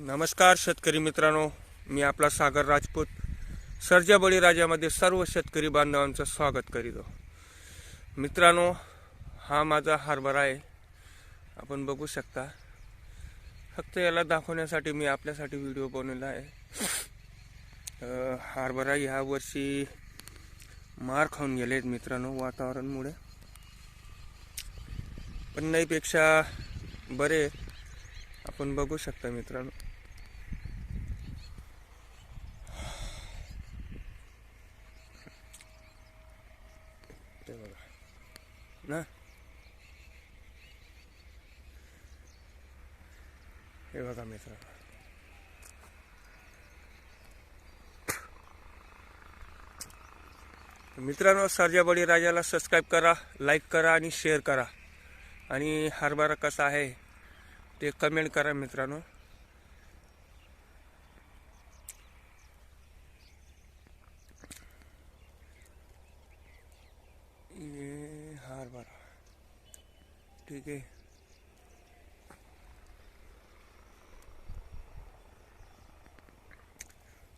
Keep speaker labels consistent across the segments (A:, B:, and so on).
A: नमस्कार शेतकरी मित्रांनो मी आपला सागर राजपूत. सर्जा बळीराजामध्ये सर्व शेतकरी बांधवांचं स्वागत करीतो. मित्रांनो हा माझा हरभरा आहे. आपण बघू शकता. फक्त याला दाखवण्यासाठी मी आपल्यासाठी व्हिडिओ बनवला आहे. हरभरा ह्या वर्षी मार खाऊन गेले आहेत मित्रांनो वातावरणमुळे. पण नाहीपेक्षा बरे आपण बघू शकता मित्रांनो. ते बघा. ना? हे बघा मित्रांनो. मित्रांनो सर्जाबळी राजाला सबस्क्राईब करा लाईक करा आणि शेअर करा. आणि हरभरा कसा आहे? ते कमेंट करा मित्रांनो. ये हरभरा ठीक आहे.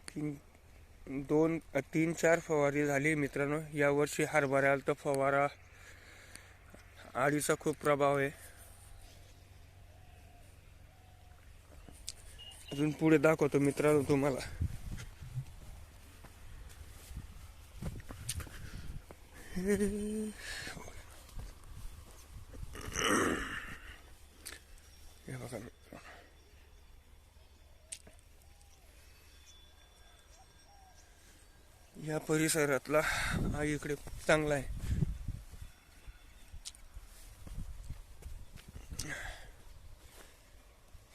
A: तीन दोन तीन चार फवारी झाली मित्रांनो. यावर्षी हरभऱ्याला तर फवारा आळीचा खूप प्रभाव आहे. अजून पुढे दाखवतो मित्रांनो तुम्हाला. हे बघा या परिसरातला हा इकडे खूप चांगला आहे.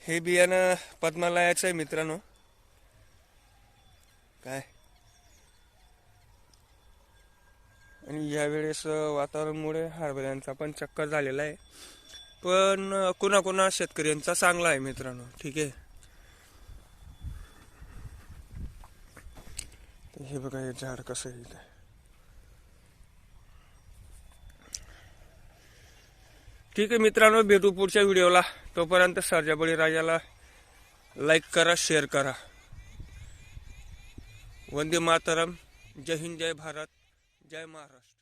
A: हे बियाणं पद्मालयाचं आहे मित्रांनो. काय? आणि यावेळेस वातावरणामुळे हरभऱ्यांचा पण चक्कर झालेला आहे. पण कुणाकुणा शेतकऱ्यांचा चांगला आहे मित्रांनो. ठीक आहे? हे बघा हे झाड कसं आहे ठीक आहे मित्रांनो भेटू पुढच्या व्हिडिओला. तोपर्यंत सर्जाबळी राजाला लाईक करा शेअर करा. वंदे मातरम. जय हिंद जय भारत. जय महाराष्ट्र.